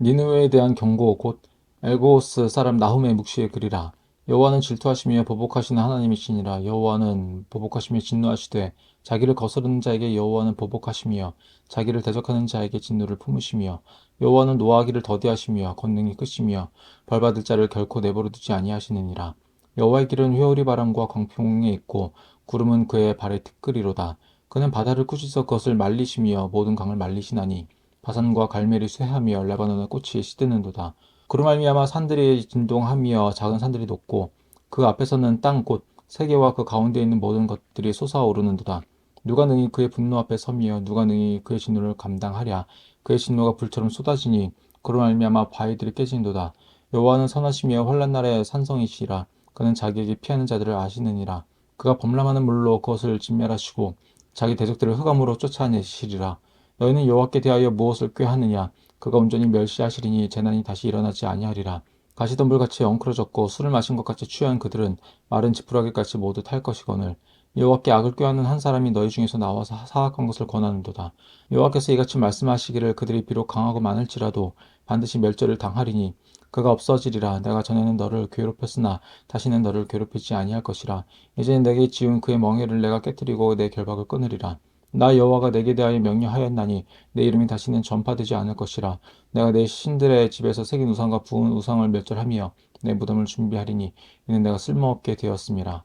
니느웨에 대한 경고 곧 엘고스 사람 나훔의 묵시의 글이라. 여호와는 질투하시며 보복하시는 하나님이시니라. 여호와는 보복하시며 진노하시되 자기를 거스르는 자에게 여호와는 보복하시며 자기를 대적하는 자에게 진노를 품으시며 여호와는 노하기를 더디하시며 권능이 크시며 벌받을 자를 결코 내버려 두지 아니하시느니라. 여호와의 길은 회오리 바람과 광풍에 있고 구름은 그의 발의 티끌이로다. 그는 바다를 꾸짖어 그것을 말리시며 모든 강을 말리시나니 바산과 갈멜이 쇠하며 레바논의 꽃이 시드는도다. 그로 말미암아 산들이 진동하며 작은 산들이 높고 그 앞에서는 땅꽃 세계와 그 가운데 있는 모든 것들이 솟아오르는도다. 누가 능히 그의 분노 앞에 서며 누가 능히 그의 진노를 감당하랴 그의 진노가 불처럼 쏟아지니 그로 말미암아 바위들이 깨진도다. 여호와는 선하시며 환란 날에 산성이시라 그는 자기에게 피하는 자들을 아시느니라 그가 범람하는 물로 그것을 진멸하시고 자기 대적들을 흑암으로 쫓아내시리라 너희는 여호와께 대하여 무엇을 꾀하느냐? 그가 온전히 멸시하시리니 재난이 다시 일어나지 아니하리라. 가시덤불같이 엉클어졌고 술을 마신 것 같이 취한 그들은 마른 지푸라기같이 모두 탈 것이거늘 여호와께 악을 꾀하는 한 사람이 너희 중에서 나와서 사악한 것을 권하는도다. 여호와께서 이같이 말씀하시기를 그들이 비록 강하고 많을지라도 반드시 멸절을 당하리니 그가 없어지리라. 내가 전에는 너를 괴롭혔으나 다시는 너를 괴롭히지 아니할 것이라. 이제 내게 지은 그의 멍에를 내가 깨뜨리고 내 결박을 끊으리라 나 여호와가 내게 대하여 명령하였나니 내 이름이 다시는 전파되지 않을 것이라. 내가 내 신들의 집에서 새긴 우상과 부은 우상을 멸절하며 내 무덤을 준비하리니 이는 내가 쓸모없게 되었음이라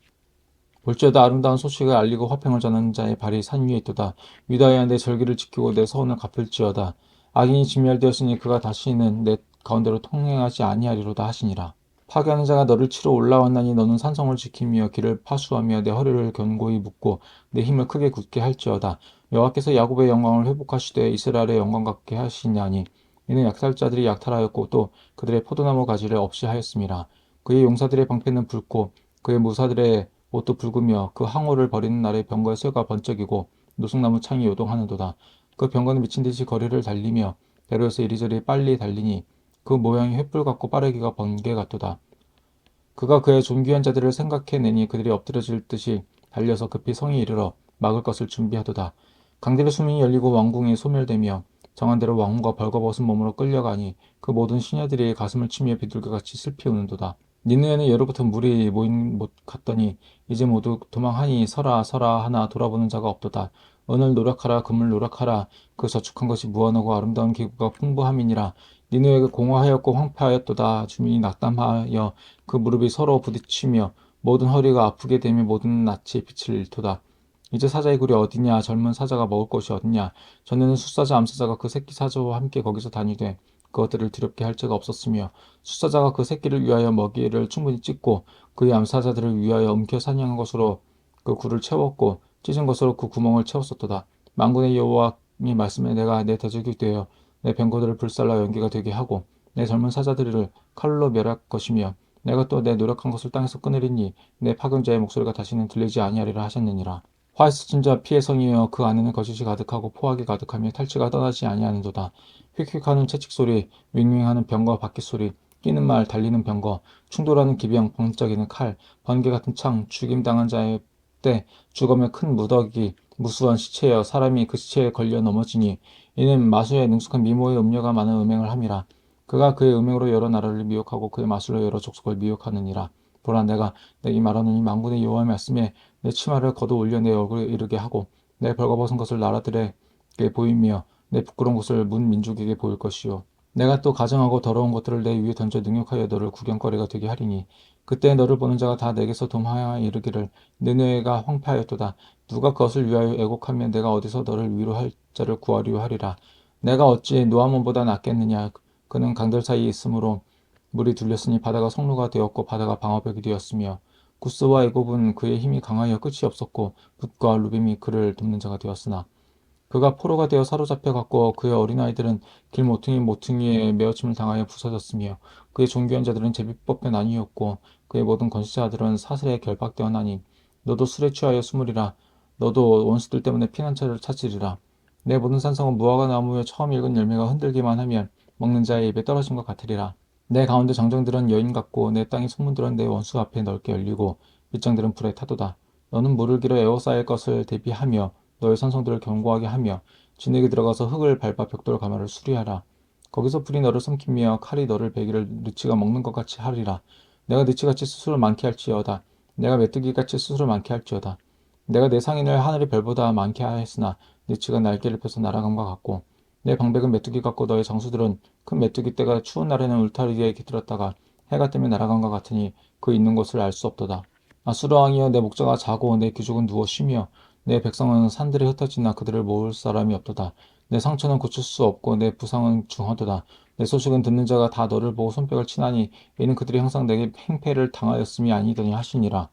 볼지어다 아름다운 소식을 알리고 화평을 전하는 자의 발이 산 위에 있도다. 유다야 내 절기를 지키고 내 서원을 갚을지어다. 악인이 진멸되었으니 그가 다시는 내 가운데로 통행하지 아니하리로다 하시니라 파괴하는 자가 너를 치러 올라왔나니 너는 산성을 지키며 길을 파수하며 내 허리를 견고히 묶고 내 힘을 크게 굳게 할지어다. 여호와께서 야곱의 영광을 회복하시되 이스라엘의 영광 같게 하시냐니 이는 약살자들이 약탈하였고 또 그들의 포도나무 가지를 없이 하였음이라. 그의 용사들의 방패는 붉고 그의 무사들의 옷도 붉으며 그 항오를 버리는 날에 병거의 쇠가 번쩍이고 노숙나무 창이 요동하는도다. 그 병거는 미친 듯이 거리를 달리며 배로에서 이리저리 빨리 달리니 그 모양이 횃불 같고 빠르기가 번개 같도다. 그가 그의 존귀한 자들을 생각해내니 그들이 엎드려질 듯이 달려서 급히 성에 이르러 막을 것을 준비하도다. 강들의 수문이 열리고 왕궁이 소멸되며 정한 대로 왕후가 벌거벗은 몸으로 끌려가니 그 모든 시녀들이 가슴을 치며 비둘기같이 슬피 우는도다. 니느에는 예로부터 물이 모인 못 갔더니 이제 모두 도망하니 서라 서라 하나 돌아보는 자가 없도다. 은을 노력하라 금을 노력하라 그 저축한 것이 무한하고 아름다운 기구가 풍부함이니라 니느웨가 공허하였고 황폐하였도다. 주민이 낙담하여 그 무릎이 서로 부딪히며 모든 허리가 아프게 되며 모든 낯이 빛을 잃도다. 이제 사자의 굴이 어디냐? 젊은 사자가 먹을 것이 어디냐? 전에는 숫사자, 암사자가 그 새끼 사자와 함께 거기서 다니되 그것들을 두렵게 할 자가 없었으며 숫사자가 그 새끼를 위하여 먹이를 충분히 찢고 그의 암사자들을 위하여 움켜 사냥한 것으로 그 굴을 채웠고 찢은 것으로 그 구멍을 채웠었도다. 망군의 여호와의 말씀에 내가 내 대적이 되어 내 병거들을 불살라 연기가 되게 하고 내 젊은 사자들을 칼로 멸할 것이며 내가 또 내 노력한 것을 땅에서 끊으리니 내 파견자의 목소리가 다시는 들리지 아니하리라 하셨느니라. 화에서 진자 피의 성이여 그 안에는 거짓이 가득하고 포악이 가득하며 탈취가 떠나지 아니하는도다. 휙휙하는 채찍 소리, 윙윙하는 병거 바퀴 소리, 끼는 말, 달리는 병거, 충돌하는 기병, 번쩍이는 칼, 번개 같은 창, 죽임당한 자의 때, 죽음의 큰 무더기, 무수한 시체여 사람이 그 시체에 걸려 넘어지니 이는 마수에 능숙한 미모의 음녀가 많은 음행을 함이라. 그가 그의 음행으로 여러 나라를 미혹하고 그의 마술로 여러 족속을 미혹하느니라. 보라 내가 내게 말하노니 망군의 여호와의 말씀에 내 치마를 걷어 올려 내 얼굴에 이르게 하고 내 벌거벗은 것을 나라들에게 보이며 내 부끄러운 것을 문 민족에게 보일 것이요. 내가 또 가정하고 더러운 것들을 내 위에 던져 능욕하여 너를 구경거리가 되게 하리니 그때 너를 보는 자가 다 내게서 도망하여 이르기를 내 뇌가 황폐하였도다. 누가 그것을 위하여 애곡하면 내가 어디서 너를 위로할 자를 구하리요 하리라. 내가 어찌 노아몬보다 낫겠느냐. 그는 강들 사이에 있으므로 물이 둘렸으니 바다가 성루가 되었고 바다가 방어벽이 되었으며 구스와 애굽은 그의 힘이 강하여 끝이 없었고 붓과 루빔이 그를 돕는 자가 되었으나 그가 포로가 되어 사로잡혀 갔고 그의 어린아이들은 길 모퉁이 모퉁이에 메어침을 당하여 부서졌으며 그의 존귀한 자들은 제비법에 나뉘었고 그의 모든 건시자들은 사슬에 결박되었나니 너도 술에 취하여 숨으리라. 너도 원수들 때문에 피난처를 찾으리라. 내 모든 산성은 무화과 나무에 처음 익은 열매가 흔들기만 하면 먹는 자의 입에 떨어진 것 같으리라. 내 가운데 정정들은 여인 같고 내 땅의 소문들은 내 원수 앞에 넓게 열리고 빗장들은 불에 타도다. 너는 물을 길어 에워싸일 것을 대비하며 너의 산성들을 견고하게 하며 진흙에 들어가서 흙을 밟아 벽돌 가마를 수리하라 거기서 불이 너를 삼키며 칼이 너를 베기를 느치가 먹는 것 같이 하리라. 내가 느치같이 스스로 많게 할지어다. 내가 메뚜기같이 스스로 많게 할지어다. 내가 내 상인을 하늘의 별보다 많게 하였으나 느치가 날개를 펴서 날아감과 같고 내 방백은 메뚜기 같고 너의 장수들은 큰 메뚜기 떼가 추운 날에는 울타리에 깃들었다가 해가 뜨면 날아감과 같으니 그 있는 곳을 알 수 없도다. 아수르 왕이여 내 목자가 자고 내 귀족은 누워 쉬며 내 백성은 산들에 흩어지나 그들을 모을 사람이 없도다. 내 상처는 고칠 수 없고 내 부상은 중하도다. 내 소식은 듣는 자가 다 너를 보고 손뼉을 치나니 이는 그들이 항상 내게 행패를 당하였음이 아니더니 하시니라.